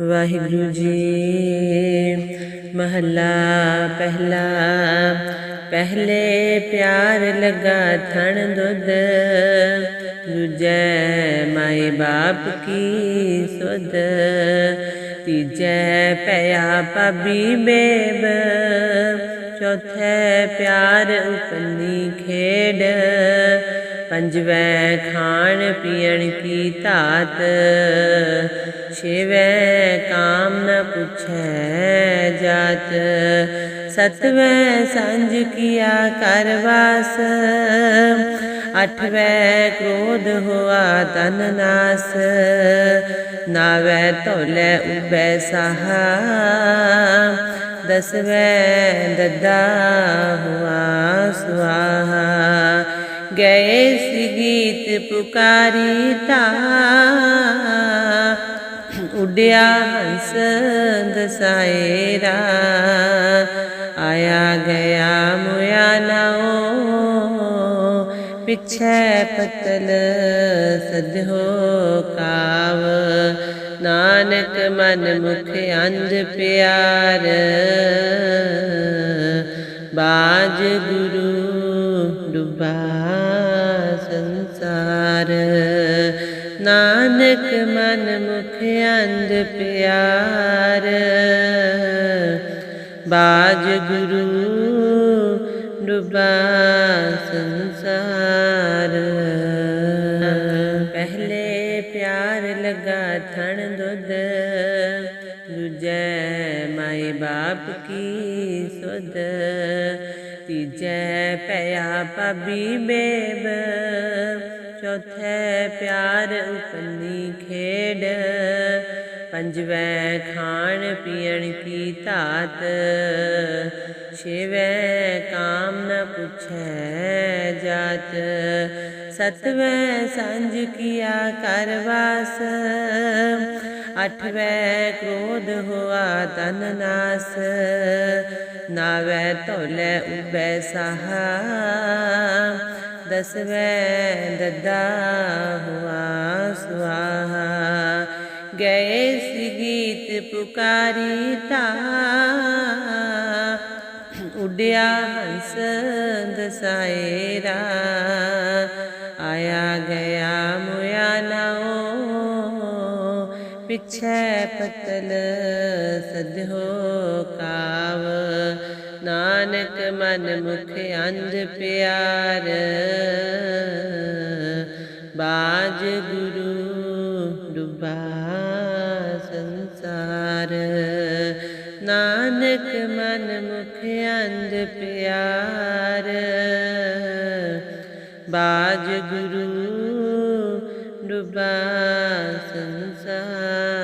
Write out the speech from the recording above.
ਵਾਹਿਗੁਰੂ ਜੀ। ਮਹੱਲਾ ਪਹਿਲਾ। ਪਹਿਲੇ ਪਿਆਰ ਲਗਾ ਥਣ ਦੁੱਧ। ਦੂਜੇ ਮਾਈ ਬਾਪ ਕੀ ਸੁਧ। ਤੀਜੈ ਪਿਆ ਪਬੀ ਬੇਬ। ਚੌਥੇ ਪਿਆਰ ਉਪਨੀ ਖੇਡ। ਪੰਜਵੇਂ ਖਾਣ ਪੀਣ ਕੀ ਧਾਤ। ਛੇਵੇਂ ਕਾਮ ਨ ਪੁੱਛੈ ਜਾਤ ਸਤਵੇਂ ਸੰਜ ਕੀਆ ਕਰਵਾਸ ਅਠਵੇਂ ਕ੍ਰੋਧ ਹੋਆ ਤਨ ਨਾਸ। ਨਾਵੇਂ ਤੋਲੇ ਉਬੈ ਸਹਾ। ਦਸਵੇਂ ਦਦਾ ਹੁਆ ਸੁਆਹਾ। ਗਏ ਸੀ ਗੀਤ ਪੁਕਾਰੀ ਤਾ ਉੱਡਿਆ ਹੰਸ ਦਸਾਏਰਾ ਆਇਆ ਗਿਆ ਮੁਆ ਨਾਓ ਪਿਛੈ ਪਤਲ ਸਦਹੋ ਕਾਵ। ਨਾਨਕ ਮਨ ਮੁਖ ਅੰਧ ਪਿਆਰ। ਬਾਜ ਗੁਰੂ ਡੁਬਾ ਸੰਸਾਰ। ਨਾਨਕ ਮਨ ਮੁਖ ਅੰਧ ਪਿਆਰ। ਬਾਜ ਗੁਰੂ ਡੁਬਾ ਸੰਸਾਰ। ਪਹਿਲੇ ਪਿਆਰ ਲਗਾ ਥਣ ਦੁੱਧ, ਦੂਜੈ ਮਾਈ ਬਾਪ ਕੀ ਸੁਧ। ਤੀਜੈ ਪਿਆ ਪਬੀ ਬੇਬ ਚੌਥੇ ਪਿਆਰ ਉਪਨੀ ਖੇਡ। ਪੰਜਵੇਂ ਖਾਣ ਪੀਣ ਕੀ ਧਾਤ। ਛੇਵੇਂ ਕਾਮ ਨ ਪੁੱਛੈ ਜਾਤ। ਸਤਵੇਂ ਸੰਜ ਕੀਆ ਕਰਵਾਸ ਅਠਵੇਂ ਕ੍ਰੋਧ ਹੋਆ ਤਨ ਨਾਸ। ਨਾਵੇਂ ਤੋਲੇ ਉਬੈ ਸਹਾ। ਦਸਵੇਂ ਦੱਦਾ ਹੁਆ ਸੁਆਹਾ। ਗਏ ਸੀ ਗੀਤ ਪੁਕਾਰੀ ਤਾ। ਉਡਿਆ ਹੰਸ ਦਸਾਏਰਾ ਆਇਆ ਗਿਆ ਮੁਆ ਨਾਓ ਪਿਛੈ ਪਤਲ ਸਦਹੋ ਨਾਨਕ ਮਨ ਮੁਖ ਅੰਧ ਪਿਆਰ। ਬਾਜ ਗੁਰੂ ਡੁਬਾ ਸੰਸਾਰ। ਨਾਨਕ ਮਨ ਮੁਖ ਅੰਧ ਪਿਆਰ। ਬਾਜ ਗੁਰੂ ਡੁਬਾ ਸੰਸਾਰ।